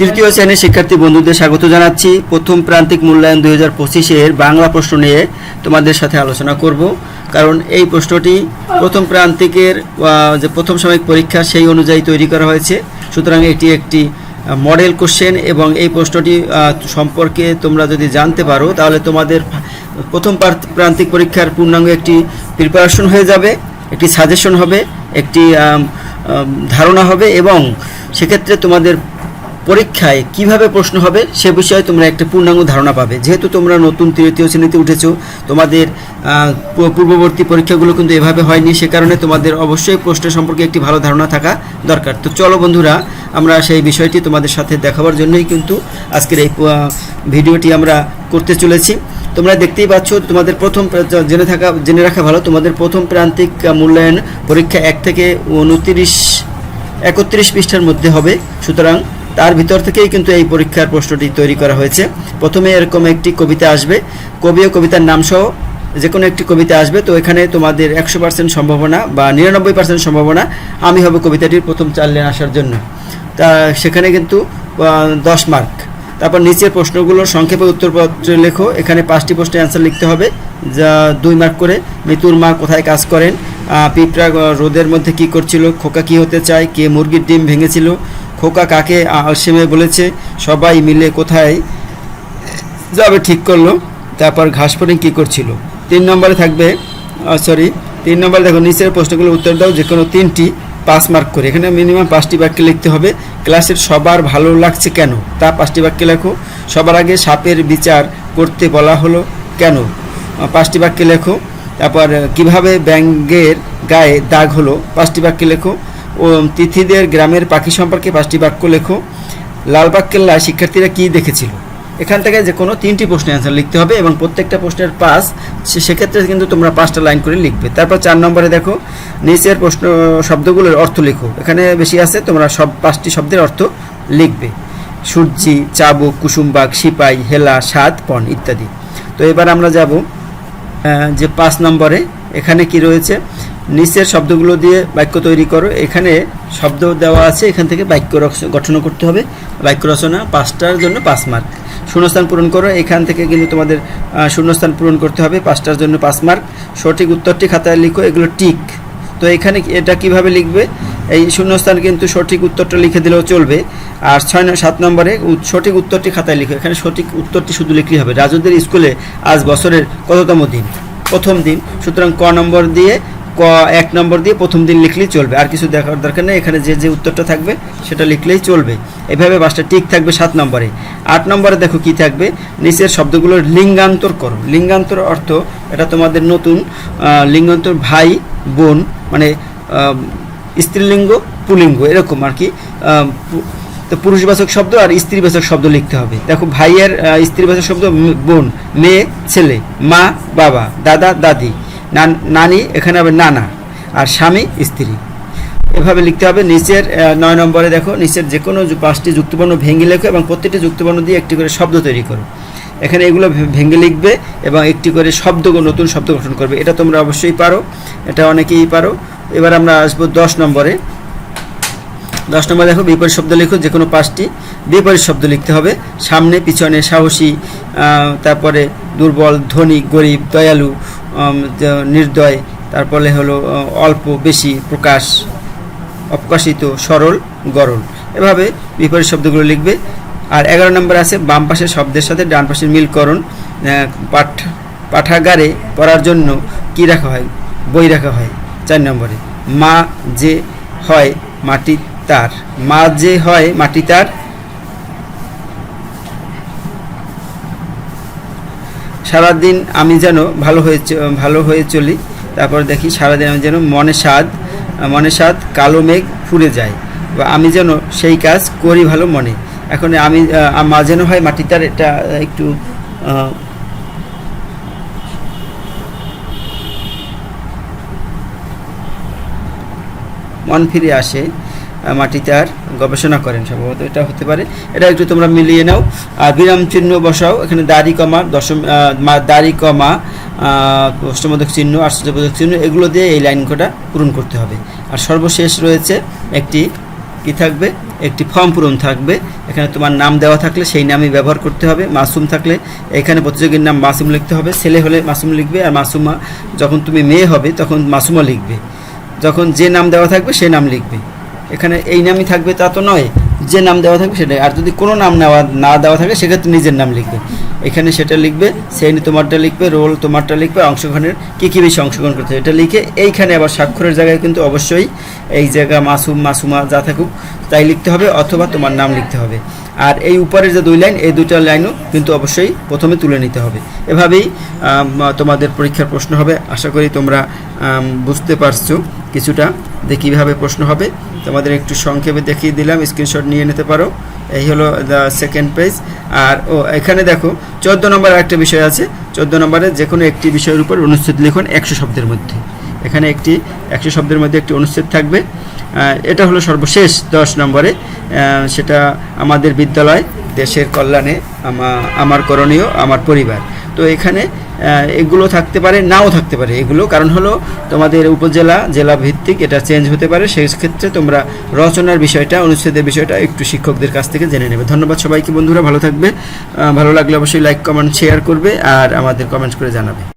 তৃতীয় শ্রেণির শিক্ষার্থী বন্ধুদের স্বাগত জানাচ্ছি। প্রথম প্রান্তিক মূল্যায়ন দুই হাজার পঁচিশের বাংলা প্রশ্ন নিয়ে তোমাদের সাথে আলোচনা করব। কারণ এই প্রশ্নটি প্রথম প্রান্তিকের যে প্রথম সাময়িক পরীক্ষা সেই অনুযায়ী তৈরি করা হয়েছে। সুতরাং এটি একটি মডেল কোশ্চেন এবং এই প্রশ্নটি সম্পর্কে তোমরা যদি জানতে পারো, তাহলে তোমাদের প্রথম প্রান্ত- প্রান্তিক পরীক্ষার পূর্ণাঙ্গ একটি প্রিপারেশন হয়ে যাবে, একটি সাজেশন হবে, একটি ধারণা হবে এবং সেক্ষেত্রে তোমাদের পরীক্ষায় কীভাবে প্রশ্ন হবে সে বিষয়ে তোমরা একটা পূর্ণাঙ্গ ধারণা পাবে। যেহেতু তোমরা নতুন তৃতীয় শ্রেণীতে উঠেছো, তোমাদের পূর্ববর্তী পরীক্ষাগুলো কিন্তু এভাবে হয়নি, সে কারণে তোমাদের অবশ্যই প্রশ্ন সম্পর্কে একটি ভালো ধারণা থাকা দরকার। তো চলো বন্ধুরা, আমরা সেই বিষয়টি তোমাদের সাথে দেখাবার জন্যই কিন্তু আজকের এই ভিডিওটি আমরা করতে চলেছি। তোমরা দেখতেই পাচ্ছ, তোমাদের প্রথম জেনে থাকা, জেনে রাখা ভালো, তোমাদের প্রথম প্রান্তিক মূল্যায়ন পরীক্ষা এক থেকে উনত্রিশ একত্রিশ পৃষ্ঠার মধ্যে হবে। সুতরাং তার ভিতর থেকেই কিন্তু এই পরীক্ষার প্রশ্নটি তৈরি করা হয়েছে। প্রথমে এরকম একটি কবিতা আসবে। কবি ও কবিতার নাম সহ যে কোনো একটি কবিতা আসবে। তো এখানে তোমাদের একশো পার্সেন্ট সম্ভাবনা বা নিরানব্বই পার্সেন্ট সম্ভাবনা আমি হবে কবিতাটির প্রথম চার লাইন আসার জন্য। তা সেখানে কিন্তু দশ মার্ক। তারপর নিচের প্রশ্নগুলোর সংক্ষেপে উত্তরপত্র লেখো। এখানে পাঁচটি প্রশ্নের অ্যান্সার লিখতে হবে। যা দুই মার্ক করে। মিতুর মা কোথায় কাজ করেন? পিঁপড়া রোদের মধ্যে কি করছিল? খোকা কি হতে চায়? কে মুরগির ডিম ভেঙেছিল? খোকা কাকে আলসেমে বলেছে, সবাই মিলে কোথায়, যাবে ঠিক করল, তারপর ঘাস কী করছিল। তিন নম্বরে থাকবে সরি তিন নম্বরে দেখো নিচের প্রশ্নগুলো উত্তর দাও, যে কোনো তিনটি পাঁচ মার্ক করে। এখানে মিনিমাম পাঁচটি বাক্য লিখতে হবে, ক্লাসের সবার ভালো লাগছে কেন? তা পাঁচটি বাক্যে লেখো, সবার আগে সাপের বিচার করতে বলা হলো কেন? পাঁচটি বাক্যে লেখো, তারপর কীভাবে ব্যাঙ্গের গায়ে দাগ হলো, পাঁচটি বাক্যে লেখো ও তিথিদের গ্রামের পাখি সম্পর্কে পাঁচটি বাক্য লেখো। লালবাগ কেল্লায় শিক্ষার্থীরা কী দেখেছিল? এখান থেকে যে কোনো তিনটি প্রশ্নের অ্যান্সার লিখতে হবে এবং প্রত্যেকটা প্রশ্নের পাস সেক্ষেত্রে কিন্তু তোমরা পাঁচটা লাইন করে লিখবে। তারপর চার নম্বরে দেখো, নিচের প্রশ্ন, শব্দগুলোর অর্থ লিখো। এখানে বেশি আছে, তোমরা সব পাঁচটি শব্দের অর্থ লিখবে। সূর্যি, চাবুক কুসুমবাগ সিপাই, হেলা, সাত পণ ইত্যাদি। তো এবার আমরা যাব যে পাঁচ নম্বরে, এখানে কি রয়েছে? নিচের শব্দগুলো দিয়ে বাক্য তৈরি করো। এখানে শব্দ দেওয়া আছে, এখান থেকে বাক্য গঠন করতে হবে। বাক্য রচনা পাঁচটার জন্য পাঁচ মার্ক। শূন্যস্থান পূরণ করো। এখান থেকে কিন্তু তোমাদের শূন্যস্থান পূরণ করতে হবে, পাঁচটার জন্য পাঁচ মার্ক। সঠিক উত্তরটি খাতায় লিখো, এগুলো টিক তো এখানে এটা কীভাবে লিখবে? এই শূন্যস্থান কিন্তু সঠিক উত্তরটা লিখে দিলেও চলবে। আর ছয় সাত নম্বরে সঠিক উত্তরটি খাতায় লিখো। এখানে সঠিক উত্তরটি শুধু লিখলেই হবে। রাজুদের স্কুলে আজ বছরের কততম দিন? প্রথম দিন। সুতরাং ক নম্বর দিয়ে ক, এক নম্বর দিয়ে প্রথম দিন লিখলেই চলবে। আর কিছু দেখার দরকার নেই, এখানে যে যে উত্তরটা থাকবে, সেটা লিখলেই চলবে। এভাবে পাঁচটা টিক থাকবে সাত নম্বরে। আট নম্বরে দেখো কি থাকবে, নিচের শব্দগুলোর লিঙ্গান্তর করো। লিঙ্গান্তর অর্থ, এটা তোমাদের নতুন লিঙ্গান্তর ভাই, বোন মানে স্ত্রীলিঙ্গ, পুলিঙ্গ, এরকম আর কি। তো পুরুষবাচক শব্দ আর স্ত্রীবাচক শব্দ লিখতে হবে। দেখো ভাইয়ের স্ত্রীবাচক শব্দ বোন, মেয়ে, ছেলে, মা, বাবা, দাদা, দাদি। নান- এখানে হবে নানা, আর স্বামী, স্ত্রী। এভাবে লিখতে হবে, নিচের নয় নম্বরে দেখো, নিচের যে কোনো পাঁচটি যুক্তবর্ণ ভেঙে লেখো এবং প্রত্যেকটি যুক্তবর্ণ দিয়ে একটি করে শব্দ তৈরি করো। এখানে এগুলো ভেঙে লিখবে এবং একটি করে শব্দ নতুন শব্দ গঠন করবে। এটা তোমরা অবশ্যই পারো, এটা অনেকেই পারো। এবার আমরা আসব দশ নম্বরে। দশ নম্বর দেখো, বিপরীত শব্দ লিখো যে কোনো পাঁচটি। বিপরীত শব্দ লিখতে হবে, সামনে, পিছনে, সাহসী তারপরে দুর্বল, ধনী, গরিব, দয়ালু নির্দয় তারপরে হলো অল্প বেশি প্রকাশ, অপ্রকাশিত, সরল, গরল। এভাবে বিপরীত শব্দগুলো লিখবে। আর এগারো নম্বর আছে, বাম পাশের শব্দের সাথে ডান পাশের মিলকরণ পাঠ, পাঠাগারে পড়ার জন্য কি রাখা হয়? বই রাখা হয়। চার নম্বরে, মা যে হয় মাটি তার। মা যে হয় মাটি তার সারাদিন আমি যেন ভালো হয়ে ভালো হয়ে চলি। তারপর দেখি সারাদিন আমি যেন মনে স্বাদ মনে স্বাদ কালো মেঘ ফুরে যায়। বা আমি যেন সেই কাজ করি ভালো মনে। এখন আমি মা যেন হয় মাটি তার এটা একটু মন ফিরে আসে। মাটিতে আর গবেষণা করেন সম্ভবত এটা হতে পারে। এটা একটু তোমরা মিলিয়ে নাও। আর বিরাম চিহ্ন বসাও এখানে দাড়ি কমা দশম দাড়ি কমা আহ, অষ্টমোদক চিহ্ন আশ্চর্যবোধক চিহ্ন এগুলো দিয়ে এই লাইন কটা পূরণ করতে হবে। আর সর্বশেষ রয়েছে একটি কি থাকবে? একটি ফর্ম পূরণ থাকবে। এখানে তোমার নাম দেওয়া থাকলে সেই নামই ব্যবহার করতে হবে। মাসুম থাকলে এখানে প্রতিযোগীর নাম মাসুম লিখতে হবে। ছেলে হলে মাসুম লিখবে আর মাসুমা যখন তুমি মেয়ে হবে তখন মাসুমা লিখবে। যখন যে নাম দেওয়া থাকবে সে নাম লিখবে। এখানে এই নামই থাকবে তা তো নয়, যে নাম দেওয়া থাকবে সেটাই। আর যদি কোনো নাম নেওয়া, না দেওয়া থাকে, সেক্ষেত্রে নিজের নাম লিখবে। এখানে সেটা লিখবে শ্রেণি তোমারটা লিখবে, রোল তোমারটা লিখবে, অংশগ্রহণের কী কী বেশি অংশগ্রহণ করতে এটা লিখে এইখানে আবার স্বাক্ষরের জায়গায় কিন্তু অবশ্যই এই জায়গা মাসুম, মাসুমা যা থাকুক তাই লিখতে হবে অথবা তোমার নাম লিখতে হবে। আর এই উপরের যে দুই লাইন, এই দুটো লাইনও কিন্তু অবশ্যই প্রথমে তুলে নিতে হবে। এভাবেই তোমাদের পরীক্ষার প্রশ্ন হবে। আশা করি তোমরা বুঝতে পারছ কিছুটা যে কীভাবে প্রশ্ন হবে। তোমাদের একটু সংক্ষেপে দেখিয়ে দিলাম, স্ক্রিনশট নিয়ে নিতে পারো। এই হলো দ্য সেকেন্ড পেজ আর, ও, এখানে দেখো, চোদ্দ নম্বর একটা বিষয় আছে। চোদ্দ নম্বরে যে কোনো একটি বিষয়ের উপর অনুচ্ছেদ লিখুন একশো শব্দের মধ্যে। এখানে একটি, একশো শব্দের মধ্যে একটি অনুচ্ছেদ থাকবে। এটা হলো সর্বশেষ দশ নম্বরে সেটা আমাদের বিদ্যালয়, দেশের কল্যাণে আমার করণীয়, আমার পরিবার। তো এখানে এগুলো থাকতে পারে, নাও থাকতে পারে। এগুলো কারণ হলো তোমাদের উপজেলা জেলা ভিত্তিক এটা চেঞ্জ হতে পারে। সেই ক্ষেত্রে তোমরা রচনার বিষয়টা, অনুচ্ছেদের বিষয়টা একটু শিক্ষকদের কাছ থেকে জেনে নেবে। ধন্যবাদ সবাইকে বন্ধুরা, ভালো থাকবে। ভালো লাগলে অবশ্যই লাইক কমেন্ট শেয়ার করবে আর আমাদের কমেন্ট করে জানাবে।